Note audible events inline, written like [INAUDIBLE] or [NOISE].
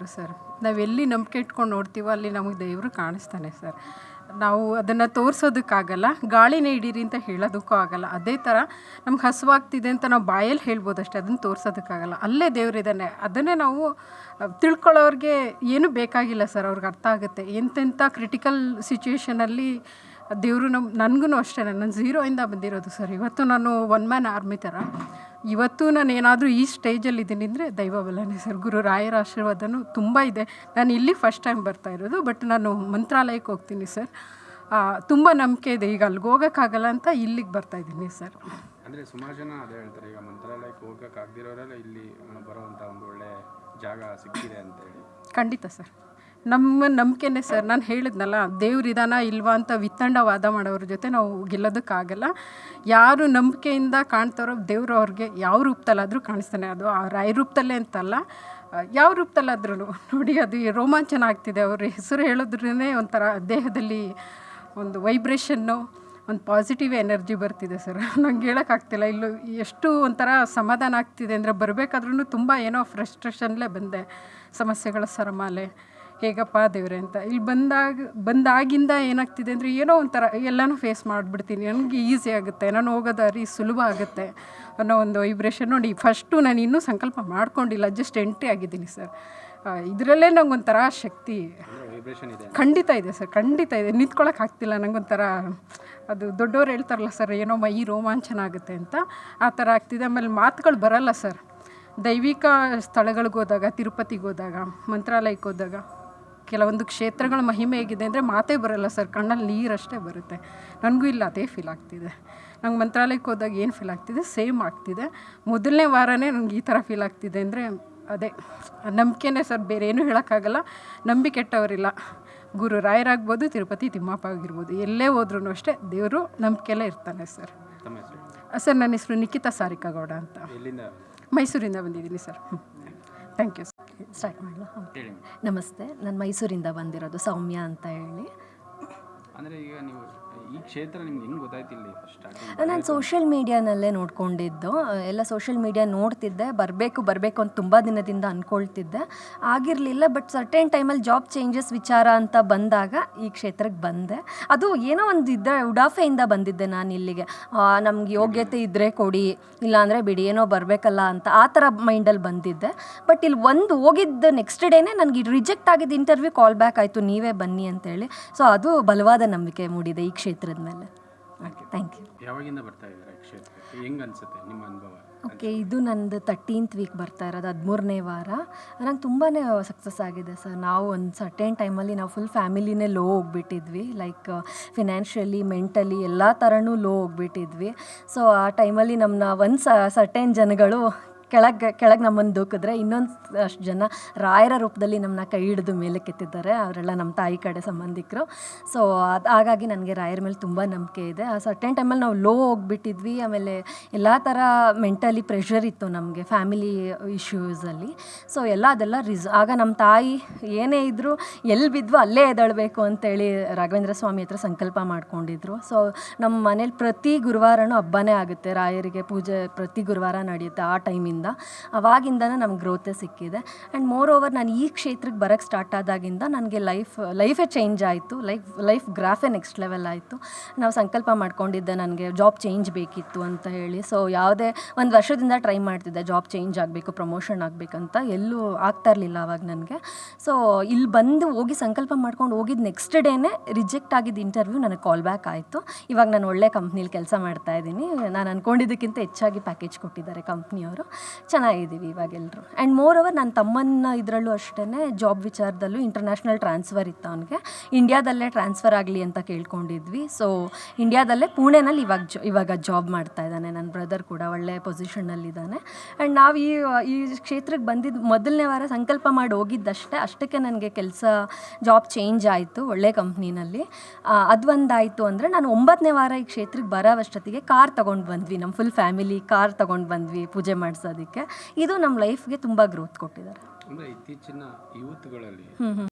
ದೇವರು ಸರ್. ನಾವೆಲ್ಲಿ ನಂಬಿಕೆ ಇಟ್ಕೊಂಡು ನೋಡ್ತೀವೋ ಅಲ್ಲಿ ನಮಗೆ ದೇವರು ಕಾಣಿಸ್ತಾನೆ ಸರ್. ನಾವು ಅದನ್ನು ತೋರಿಸೋದಕ್ಕಾಗಲ್ಲ, ಗಾಳಿನೇ ಹಿಡೀರಿ ಅಂತ ಹೇಳೋದಕ್ಕೂ ಆಗಲ್ಲ. ಅದೇ ಥರ ನಮ್ಗೆ ಹಸುವಾಗ್ತಿದೆ ಅಂತ ನಾವು ಬಾಯಲ್ಲಿ ಹೇಳ್ಬೋದು ಅಷ್ಟೇ ಅದನ್ನು ತೋರಿಸೋದಕ್ಕಾಗಲ್ಲ. ಅಲ್ಲೇ ದೇವರಿದ್ದಾನೆ ಅದನ್ನೇ ನಾವು ತಿಳ್ಕೊಳ್ಳೋರಿಗೆ ಏನು ಬೇಕಾಗಿಲ್ಲ ಸರ್, ಅವ್ರಿಗೆ ಅರ್ಥ ಆಗುತ್ತೆ. ಎಂತೆಂಥ ಕ್ರಿಟಿಕಲ್ ಸಿಚುವೇಷನಲ್ಲಿ ದೇವರು ನಮ್ಮ ನನಗೂ ಅಷ್ಟೇ ನಾನು ಝೀರೋಯಿಂದ ಬಂದಿರೋದು ಸರ್. ಇವತ್ತು ನಾನು ಒನ್ ಮ್ಯಾನ್ ಆರ್ಮಿ ಥರ ಇವತ್ತು ನಾನು ಏನಾದರೂ ಈ ಸ್ಟೇಜಲ್ಲಿ ಇದ್ದೀನಿ ಅಂದರೆ ದೈವ ಬಲನೇ ಸರ್ ಗುರು ರಾಯರ ಆಶೀರ್ವಾದನೂ ತುಂಬ ಇದೆ. ನಾನು ಇಲ್ಲಿ ಫಸ್ಟ್ ಟೈಮ್ ಬರ್ತಾ ಇರೋದು ಬಟ್ ನಾನು ಮಂತ್ರಾಲಯಕ್ಕೆ ಹೋಗ್ತೀನಿ ಸರ್. ತುಂಬ ನಂಬಿಕೆ ಇದೆ. ಈಗ ಅಲ್ಲಿಗೆ ಹೋಗೋಕ್ಕಾಗಲ್ಲ ಅಂತ ಇಲ್ಲಿಗೆ ಬರ್ತಾ ಇದ್ದೀನಿ ಸರ್. ಅಂದರೆ ಸುಮಾರು ಜನ ಅದೇ ಹೇಳ್ತಾರೆ ಈಗ ಮಂತ್ರಾಲಯಕ್ಕೆ ಹೋಗೋಕ್ಕಾಗದಿರೋರೆಲ್ಲ ಇಲ್ಲಿ ಬರುವಂಥ ಒಂದು ಒಳ್ಳೆಯ ಜಾಗ ಸಿಕ್ಕಿದೆ ಅಂತ ಹೇಳಿ. ಖಂಡಿತ ಸರ್. ನಮ್ಮ ನಂಬಿಕೆನೇ ಸರ್. ನಾನು ಹೇಳಿದ್ನಲ್ಲ ದೇವ್ರಿದಾನ ಇಲ್ವಾ ಅಂತ ವಿತ್ತಂಡ ವಾದ ಮಾಡೋರ ಜೊತೆ ನಾವು ಗೆಲ್ಲೋದಕ್ಕಾಗಲ್ಲ. ಯಾರು ನಂಬಿಕೆಯಿಂದ ಕಾಣ್ತಾರೋ ದೇವರು ಅವ್ರಿಗೆ ಯಾವ ರೂಪದಲ್ಲಾದರೂ ಕಾಣಿಸ್ತಾನೆ. ಅದು ಆ ರಾಯ ರೂಪದಲ್ಲೇ ಅಂತಲ್ಲ, ಯಾವ ರೂಪದಲ್ಲಾದ್ರೂ ನೋಡಿ, ಅದು ರೋಮಾಂಚನ ಆಗ್ತಿದೆ. ಅವ್ರ ಹೆಸರು ಹೇಳಿದ್ರೇ ಒಂಥರ ದೇಹದಲ್ಲಿ ಒಂದು ವೈಬ್ರೇಷನ್ನು, ಒಂದು ಪಾಸಿಟಿವ್ ಎನರ್ಜಿ ಬರ್ತಿದೆ ಸರ್. [LAUGHS] ನಂಗೆ ಹೇಳೋಕ್ಕಾಗ್ತಿಲ್ಲ. ಇಲ್ಲೂ ಎಷ್ಟು ಒಂಥರ ಸಮಾಧಾನ ಆಗ್ತಿದೆ ಅಂದರೆ ಬರಬೇಕಾದ್ರೂ ತುಂಬ ಏನೋ ಫ್ರಸ್ಟ್ರೇಷನ್ಲೇ ಬಂದೆ. ಸಮಸ್ಯೆಗಳ ಸರಮಾಲೆ. ಹೇಗಪ್ಪ ದೇವ್ರೆ ಅಂತ. ಇಲ್ಲಿ ಬಂದಾಗ, ಬಂದಾಗಿಂದ ಏನಾಗ್ತಿದೆ ಅಂದರೆ ಏನೋ ಒಂಥರ ಎಲ್ಲನೂ ಫೇಸ್ ಮಾಡಿಬಿಡ್ತೀನಿ. ನನಗೆ ಈಸಿ ಆಗುತ್ತೆ, ನಾನು ಹೋಗೋ ದಾರಿ ಸುಲಭ ಆಗುತ್ತೆ ಅನ್ನೋ ಒಂದು ವೈಬ್ರೇಷನ್ ನೋಡಿ. ಫಸ್ಟು ನಾನು ಇನ್ನೂ ಸಂಕಲ್ಪ ಮಾಡ್ಕೊಂಡಿಲ್ಲ ಜಸ್ಟ್ ಎಂಟ್ರಿ ಆಗಿದ್ದೀನಿ ಸರ್ ಇದರಲ್ಲೇ ನಂಗೊಂಥರ ಶಕ್ತಿ ಖಂಡಿತ ಇದೆ ಸರ್ ಖಂಡಿತ ಇದೆ. ನಿಂತ್ಕೊಳ್ಳೋಕೆ ಆಗ್ತಿಲ್ಲ ನಂಗೊಂಥರ ಅದು ದೊಡ್ಡವ್ರು ಹೇಳ್ತಾರಲ್ಲ ಸರ್ ಏನೋ ಮೈ ರೋಮಾಂಚನ ಆಗುತ್ತೆ ಅಂತ. ಆ ಥರ ಆಗ್ತಿದೆ. ಆಮೇಲೆ ಮಾತುಗಳು ಬರಲ್ಲ ಸರ್ ದೈವಿಕ ಸ್ಥಳಗಳಿಗೆ ಹೋದಾಗ ತಿರುಪತಿಗೆ ಹೋದಾಗ ಮಂತ್ರಾಲಯಕ್ಕೆ ಹೋದಾಗ ಕೆಲವೊಂದು ಕ್ಷೇತ್ರಗಳ ಮಹಿಮೆ ಹೇಗಿದೆ ಅಂದರೆ ಮಾತೇ ಬರಲ್ಲ ಸರ್ ಕಣ್ಣಲ್ಲಿ ನೀರಷ್ಟೇ ಬರುತ್ತೆ. ನನಗೂ ಇಲ್ಲ ಅದೇ ಫೀಲ್ ಆಗ್ತಿದೆ. ನಂಗೆ ಮಂತ್ರಾಲಯಕ್ಕೆ ಹೋದಾಗ ಏನು ಫೀಲ್ ಆಗ್ತಿದೆ? ಸೇಮ್ ಆಗ್ತಿದೆ. ಮೊದಲನೇ ವಾರನೇ ನನಗೆ ಈ ಥರ ಫೀಲ್ ಆಗ್ತಿದೆ ಅಂದರೆ ಅದೇ ನಂಬಿಕೆನೇ ಸರ್ ಬೇರೆ ಏನೂ ಹೇಳೋಕ್ಕಾಗಲ್ಲ. ನಂಬಿ ಕೆಟ್ಟವರಿಲ್ಲ ಗುರು ರಾಯರಾಗ್ಬೋದು ತಿರುಪತಿ ತಿಮ್ಮಪ್ಪ ಆಗಿರ್ಬೋದು. ಎಲ್ಲೇ ಹೋದ್ರೂ ಅಷ್ಟೇ ದೇವರು ನಂಬಿಕೆಲ್ಲೇ ಇರ್ತಾನೆ ಸರ್. ಸರ್ ನನ್ನ ಹೆಸರು ನಿಖಿತಾ ಸಾರಿಕಾಗೌಡ ಅಂತ. ಮೈಸೂರಿಂದ ಬಂದಿದ್ದೀನಿ ಸರ್. ಥ್ಯಾಂಕ್ ಯು ಸ್ಟಾರ್ಟ್ ಮಾಡಲ? ನಮಸ್ತೆ. ನಾನು ಮೈಸೂರಿಂದ ಬಂದಿರೋದು ಸೌಮ್ಯ ಅಂತ ಹೇಳಿ. ಅಂದರೆ ಈಗ ನೀವು ಈ ಕ್ಷೇತ್ರ ನಿಮ್ಗೆ ಗೊತ್ತಾಯ್ತು ನಾನು ಸೋಷಿಯಲ್ ಮೀಡಿಯಾನಲ್ಲೇ ನೋಡ್ಕೊಂಡಿದ್ದು. ಎಲ್ಲ ಸೋಷಿಯಲ್ ಮೀಡಿಯಾ ನೋಡ್ತಿದ್ದೆ. ಬರಬೇಕು ಬರಬೇಕು ಅಂತ ತುಂಬ ದಿನದಿಂದ ಅಂದ್ಕೊಳ್ತಿದ್ದೆ ಆಗಿರಲಿಲ್ಲ ಬಟ್ ಸರ್ಟೇನ್ ಟೈಮಲ್ಲಿ ಜಾಬ್ ಚೇಂಜಸ್ ವಿಚಾರ ಅಂತ ಬಂದಾಗ ಈ ಕ್ಷೇತ್ರಕ್ಕೆ ಬಂದೆ. ಅದು ಏನೋ ಒಂದು ಇದ್ದ ಉಡಾಫೆಯಿಂದ ಬಂದಿದ್ದೆ ನಾನು ಇಲ್ಲಿಗೆ. ನಮ್ಗೆ ಯೋಗ್ಯತೆ ಇದ್ದರೆ ಕೊಡಿ, ಇಲ್ಲಾಂದರೆ ಬಿಡಿ, ಏನೋ ಬರಬೇಕಲ್ಲ ಅಂತ ಆ ಥರ ಮೈಂಡಲ್ಲಿ ಬಂದಿದ್ದೆ. ಬಟ್ ಇಲ್ಲಿ ಒಂದು ಹೋಗಿದ್ದ ನೆಕ್ಸ್ಟ್ ಡೇನೇ ನನಗೆ ರಿಜೆಕ್ಟ್ ಆಗಿದ್ದ ಇಂಟರ್ವ್ಯೂ ಕಾಲ್ ಬ್ಯಾಕ್ ಆಯಿತು, ನೀವೇ ಬನ್ನಿ ಅಂತೇಳಿ. ಸೊ ಅದು ಬಲವಾದ ನಂಬಿಕೆ ಮೂಡಿದೆ ಈ ಕ್ಷೇತ್ರದ ಮೇಲೆ. ಥ್ಯಾಂಕ್ ಯು ಯಾವಾಗಿಂದ ಬರ್ತಾ ಇದ್ದಾರೆ ಈ ಕ್ಷೇತ್ರಕ್ಕೆ? ಹೆಂಗೆ ಅನಿಸುತ್ತೆ ನಿಮ್ಮ ಅನುಭವ? ಓಕೆ ಇದು ನಂದು ತರ್ಟೀನ್ತ್ ವೀಕ್ ಬರ್ತಾ ಇರೋದು ಹದಿಮೂರನೇ ವಾರ. ನಂಗೆ ತುಂಬಾ ಸಕ್ಸಸ್ ಆಗಿದೆ ಸರ್ ನಾವು ಒಂದು ಸರ್ಟೇನ್ ಟೈಮಲ್ಲಿ ನಾವು ಫುಲ್ ಫ್ಯಾಮಿಲಿನೇ ಲೋ ಹೋಗ್ಬಿಟ್ಟಿದ್ವಿ. ಲೈಕ್ ಫಿನಾನ್ಷಿಯಲಿ ಮೆಂಟಲಿ ಎಲ್ಲ ಥರನೂ ಲೋ ಹೋಗ್ಬಿಟ್ಟಿದ್ವಿ. ಸೊ ಆ ಟೈಮಲ್ಲಿ ನಮ್ಮನ್ನ ಒಂದು ಸರ್ಟೇನ್ ಜನಗಳು ಕೆಳಗೆ ಕೆಳಗೆ ನಮ್ಮನ್ನು ದೂಕಿದ್ರೆ ಇನ್ನೊಂದು ಅಷ್ಟು ಜನ ರಾಯರ ರೂಪದಲ್ಲಿ ನಮ್ಮನ್ನ ಕೈ ಹಿಡಿದು ಮೇಲೆ ಕೆತ್ತಿದ್ದಾರೆ ಅವರೆಲ್ಲ ನಮ್ಮ ತಾಯಿ ಕಡೆ ಸಂಬಂಧಿಕರು. ಸೊ ಅದು, ಹಾಗಾಗಿ ನನಗೆ ರಾಯರ ಮೇಲೆ ತುಂಬ ನಂಬಿಕೆ ಇದೆ. ಆ ಸರ್ಟೆನ್ ಟೈಮಲ್ಲಿ ನಾವು ಲೋ ಹೋಗ್ಬಿಟ್ಟಿದ್ವಿ. ಆಮೇಲೆ ಎಲ್ಲ ಥರ ಮೆಂಟಲಿ ಪ್ರೆಷರ್ ಇತ್ತು ನಮಗೆ ಫ್ಯಾಮಿಲಿ ಇಶ್ಯೂಸಲ್ಲಿ ಸೊ ಎಲ್ಲ ಅದೆಲ್ಲ ರಿಸ್, ಆಗ ನಮ್ಮ ತಾಯಿ ಏನೇ ಇದ್ದರೂ ಎಲ್ಲಿ ಬಿದ್ವು ಅಲ್ಲೇ ಎದಳಬೇಕು ಅಂತೇಳಿ ರಾಘವೇಂದ್ರ ಸ್ವಾಮಿ ಹತ್ರ ಸಂಕಲ್ಪ ಮಾಡ್ಕೊಂಡಿದ್ರು. ಸೊ ನಮ್ಮ ಮನೇಲಿ ಪ್ರತಿ ಗುರುವಾರನೂ ಹಬ್ಬನೇ ಆಗುತ್ತೆ. ರಾಯರಿಗೆ ಪೂಜೆ ಪ್ರತಿ ಗುರುವಾರ ನಡೆಯುತ್ತೆ ಆ ಟೈಮಿಂದ ಅವಾಗಿಂದನೇ ನಮ್ಗೆ ಗ್ರೋತೆ ಸಿಕ್ಕಿದೆ. ಆ್ಯಂಡ್ ಮೋರ್ ಓವರ್ ನಾನು ಈ ಕ್ಷೇತ್ರಕ್ಕೆ ಬರೋಕ್ಕೆ ಸ್ಟಾರ್ಟ್ ಆದಾಗಿಂದ ನನಗೆ ಲೈಫ್ ಲೈಫೇ ಚೇಂಜ್ ಆಯಿತು. ಲೈಫ್ ಲೈಫ್ ಗ್ರಾಫೇ ನೆಕ್ಸ್ಟ್ ಲೆವೆಲ್ ಆಯಿತು. ನಾವು ಸಂಕಲ್ಪ ಮಾಡ್ಕೊಂಡಿದ್ದೆ ನನಗೆ ಜಾಬ್ ಚೇಂಜ್ ಬೇಕಿತ್ತು ಅಂತ ಹೇಳಿ. ಸೊ ಯಾವುದೇ ಒಂದು ವರ್ಷದಿಂದ ಟ್ರೈ ಮಾಡ್ತಿದ್ದೆ ಜಾಬ್ ಚೇಂಜ್ ಆಗಬೇಕು ಪ್ರಮೋಷನ್ ಆಗಬೇಕಂತ. ಎಲ್ಲೂ ಆಗ್ತಾ ಇರಲಿಲ್ಲ ಆವಾಗ ನನಗೆ. ಸೊ ಇಲ್ಲಿ ಬಂದು ಹೋಗಿ ಸಂಕಲ್ಪ ಮಾಡ್ಕೊಂಡು ಹೋಗಿದ್ದು ನೆಕ್ಸ್ಟ್ ಡೇನೇ ರಿಜೆಕ್ಟ್ ಆಗಿದ್ದ ಇಂಟರ್ವ್ಯೂ ನನಗೆ ಕಾಲ್ ಬ್ಯಾಕ್ ಆಯಿತು. ಇವಾಗ ನಾನು ಒಳ್ಳೆ ಕಂಪ್ನೀಲಿ ಕೆಲಸ ಮಾಡ್ತಾ ಇದ್ದೀನಿ. ನಾನು ಅಂದ್ಕೊಂಡಿದ್ದಕ್ಕಿಂತ ಹೆಚ್ಚಾಗಿ ಪ್ಯಾಕೇಜ್ ಕೊಟ್ಟಿದ್ದಾರೆ ಕಂಪ್ನಿಯವರು ಚೆನ್ನಾಗಿದ್ದೀವಿ ಇವಾಗೆಲ್ಲರೂ ಆ್ಯಂಡ್ ಮೋರ್ ಓವರ್ ನನ್ನ ತಮ್ಮನ ಇದರಲ್ಲೂ ಅಷ್ಟೇ ಜಾಬ್ ವಿಚಾರದಲ್ಲೂ ಇಂಟರ್ನ್ಯಾಷನಲ್ ಟ್ರಾನ್ಸ್ಫರ್ ಇತ್ತು ಅವನಿಗೆ. ಇಂಡಿಯಾದಲ್ಲೇ ಟ್ರಾನ್ಸ್ಫರ್ ಆಗಲಿ ಅಂತ ಕೇಳ್ಕೊಂಡಿದ್ವಿ. ಸೊ ಇಂಡಿಯಾದಲ್ಲೇ ಪುಣೆನಲ್ಲಿ ಇವಾಗ ಜೊ ಇವಾಗ ಜಾಬ್ ಮಾಡ್ತಾ ಇದ್ದಾನೆ. ನನ್ನ ಬ್ರದರ್ ಕೂಡ ಒಳ್ಳೆ ಪೊಸಿಷನ್ನಲ್ಲಿದ್ದಾನೆ ಆ್ಯಂಡ್ ನಾವು ಈ ಈ ಕ್ಷೇತ್ರಕ್ಕೆ ಬಂದಿದ್ದು ಮೊದಲನೇ ವಾರ ಸಂಕಲ್ಪ ಮಾಡಿ ಹೋಗಿದ್ದಷ್ಟೇ. ಅಷ್ಟಕ್ಕೆ ನನಗೆ ಕೆಲಸ ಜಾಬ್ ಚೇಂಜ್ ಆಯಿತು ಒಳ್ಳೆ ಕಂಪ್ನಿನಲ್ಲಿ ಅದು ಒಂದಾಯಿತು ಅಂದರೆ ನಾನು ಒಂಬತ್ತನೇ ವಾರ ಈ ಕ್ಷೇತ್ರಕ್ಕೆ ಬರೋವಷ್ಟೊತ್ತಿಗೆ ಕಾರ್ ತೊಗೊಂಡು ಬಂದ್ವಿ. ನಮ್ಮ ಫುಲ್ ಫ್ಯಾಮಿಲಿ ಕಾರ್ ತೊಗೊಂಡು ಬಂದ್ವಿ. ಪೂಜೆ ಮಾಡಿಸೋದಕ್ಕೆ. ಇದು ನಮ್ಮ ಲೈಫ್ಗೆ ತುಂಬ ಗ್ರೋತ್ ಕೊಟ್ಟಿದ್ದಾರೆ. ಅಂದರೆ ಇತ್ತೀಚಿನ ಯೂತ್ಗಳಲ್ಲಿ